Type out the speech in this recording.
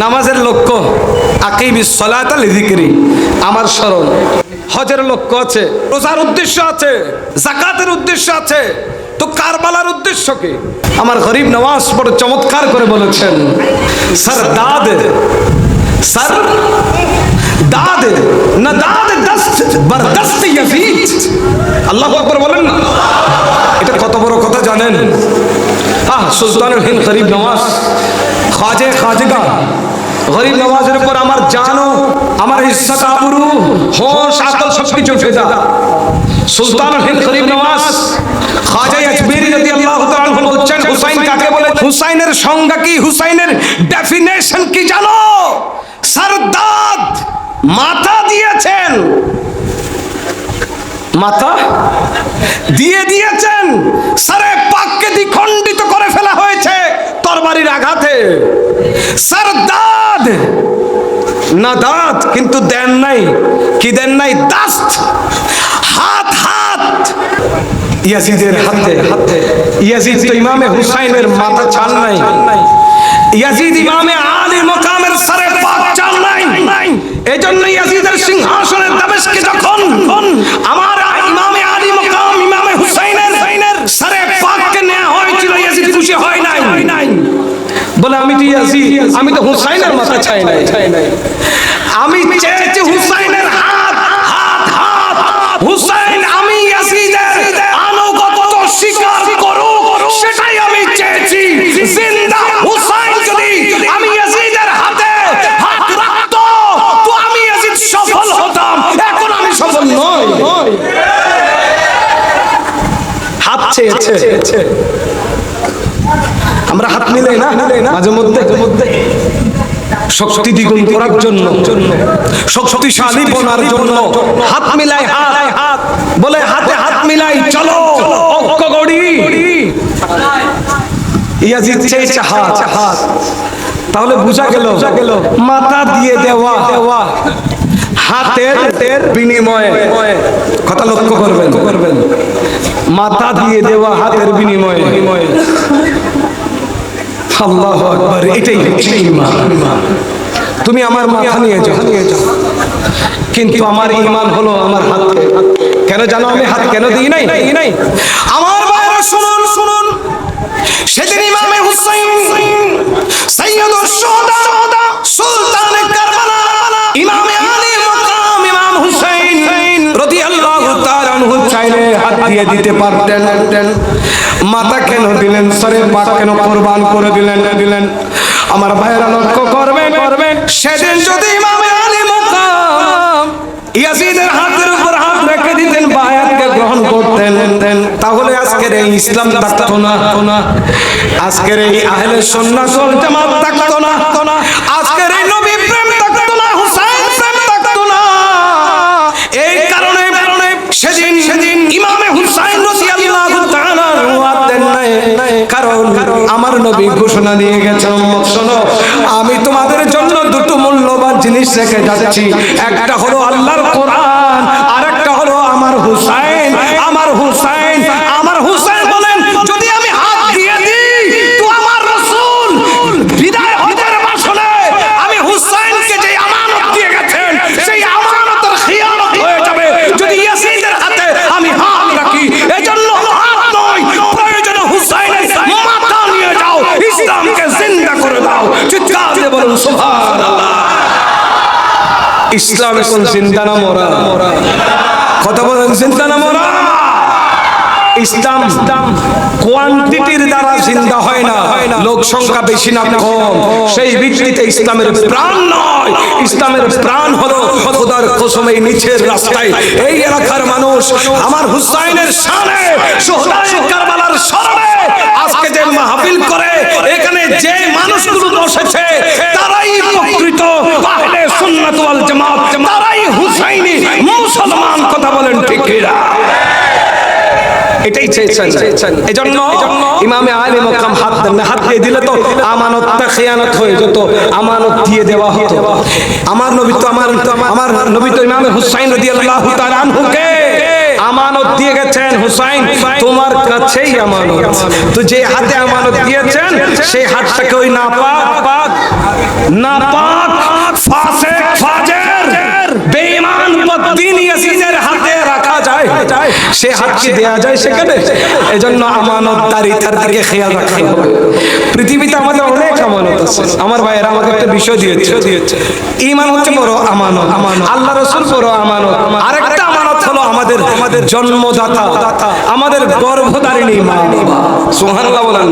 নামাজের লক্ষ্য আকিবি সলাতা লিজিকরি আমার স্মরণ। হজের লক্ষ্য আছে, রোজার উদ্দেশ্য আছে জাকাতের উদ্দেশ্য আছে, তো কারবালার উদ্দেশ্য কি? আমার গরিব নওয়াজ বড় চমৎকার করে বলেছেন স্যার দাদ স্যার দাদ, না দাদ দস্ত, বরদস্ত ইয়াজিদ আল্লাহ আকবার বলেন না এটা কত বড় কথা জানেন? আহ, সুলতানুল হিন্দ গরিব নওয়াজ খাজে খাজগা। গরিব নওয়াজের উপর আমার জানো আমার ইজ্জত আবরু, হোশ, আকল সব কিছু ফেদা। সুলতানুল হিন্দ গরিব নওয়াজ, খাজা আজমেরি রাদিয়াল্লাহু তাআলা বলছেন হুসাইন কাকে বলে? হুসাইনের সংজ্ঞা কি? হুসাইনের ডেফিনেশন কি জানো? সরদাদ মাথা দিয়েছেন। মাথা? দিয়ে দিয়েছেন। সারে পাককে তরবারির আঘাতে। স্যার দাদ না দাঁত কিন্তু দেন নাই। কি দেন নাই? দাস্ত! হাত হাত! ইয়াজিদের হাতে হাতে। ইয়াজিদ তো ইমামে হুসাইনের মাথা ছাড় নাই। ইয়াজিদ ইমামে আলী মোকামের সারে পাক চাল নাই এজন্য ইয়াজিদের সিংহাসনের দাবেশকে যখন আমার ইমামে আলী মোকাম ইমামে হুসাইনের সারে পাককে নেওয়া হয়েছিল ইয়াজিদ খুশি হয় নাই বলে, আমি তো ইয়াজিদ আমি তো হুসাইনের মাথা ছাই নাই। আমি চেয়েছি হুসাইনের হাত হাত হাত। হুসাইন, আমি ইয়াজিদের আনুগত্য স্বীকার করুক, সেটাই আমি চেয়েছি। জিন্দা হুসাইন যদি আমি ইয়াজিদের হাতে হাত রাখতো, তো আমি ইয়াজিদ সফল হতাম। এখন আমি সফল নই। হাত চেয়েছে। আমরা হাত মিলাই না? মাঝে মধ্যে। মধ্যে। শক্তি দ্বিগুণ করার জন্য। শক্তিশালী বনার জন্য। হাত মিলাই হাত। হাত বলে হাতে হাত মিলাই চলো। ঐক্য গড়ি। ইয়াজিদ চেয়েছে হাত। তাহলে বুঝা গেল। গেল। মাথা দিয়ে দেওয়া। দেওয়া। হাতের বিনিময়ে। কথা লক্ষ্য করবেন। করবেন। মাথা দিয়ে দেওয়া হাতের বিনিময়ে। আল্লাহ আকবার, এটাই হচ্ছে ঈমান। তুমি আমার মাথা নিয়ে যাও। কিন্তু আমার ইমান হলো আমার হাত কেন জানো আমি হাত কেন দিই নাই? নাই আমার বাইরে শুনুন শুনুন। সেদিন ইমামে হুসাইন সৈয়দুল শুহাদা সুলতান কারবালা, ইমামে আলী মাকাম ইমাম হুসাইন রাদিয়াল্লাহু তাআলা আনহু চাইলে হাত দিয়ে দিতে পারতেন। মাথা কেন দিলেন? সরে পাক কেন কোরবান করে দিলেন? না দিলেন। আমার ভাইয়েরা লক্ষ্য করবে করবে সেদিন যদি ইমামে আলী মাকাম ইয়াজিদের হাতের উপর হাত রেখে দিতেন বায়াতকে গ্রহণ করতেন তাহলে আজকের এই ইসলাম থাকতো না। আজকের এই আহলে সুন্নাত চলতে জামাত থাকতো না। কারণ আমার নবী ঘোষণা দিয়ে গেছে শোনো। আমি তোমাদের জন্য দুটো মূল্যবান জিনিস রেখে যাচ্ছি। একটা হলো আল্লাহর কোরআন আর একটা হলো আমার হুসাইন। আমার হুসাইন আমার হুসাইন ইসলাম এখন জিন্দা না মরা। কথা বলেন, জিন্দা না মরা? ইসলাম কোয়ান্টিটির দ্বারা হয় না। লোক সংখ্যা বেশি না কম। সেই ভিত্তিতে ইসলামের প্রাণ নয়। ইসলামের প্রাণ হলো খোদার এই নিচের রাস্তায়। এই এলাকার মানুষ আমার হুসাইনের শানে সোহদায়ে কারবালার আজকে যে মাহফিল করে, এখানে যে মানুষগুলো বসেছে তারাই প্রকৃত আহলে সুন্নাত ওয়াল জামাত তারাই হুসাইনি মুসলমান কথা বলেন ঠিক কিনা এটাই চেয়েছেন। এজন্য ইমামে আলী মকাম হাত দেন না। হাত দিয়ে দিলে তো আমানতটা খেয়ানত হয়ে যেত আমানত দিয়ে দেওয়া হতো। আমার নবী তো আমার আমার নবী তো ইমামে হুসাইন রাদিয়াল্লাহু তাআলা আনহুকে আমানত দিয়ে গেছেন। হুসাইন তোমার কাছেই আমানত। তো যে হাতে আমানত দিয়েছেন সেই হাতটাকে ওই না নাপাক সে হাত দেয়া যায় সেখানে। এজন্য আমানতদারি তার দিকে খেয়াল রাখতে হবে। পৃথিবীতে আমাদের অনেক আমানত আছে। আমার ভাইয়েরা আমাকে একটা বিষয় দিয়েছে। ইমান হচ্ছে বড় আমানত। আমানত আল্লাহ রসুল বড় আমানত। আরেকটা আমানত হলো আমাদের আমাদের জন্মদাতা। আমাদের গর্ভধারিণী মা। সুবহানাল্লাহ বলেন।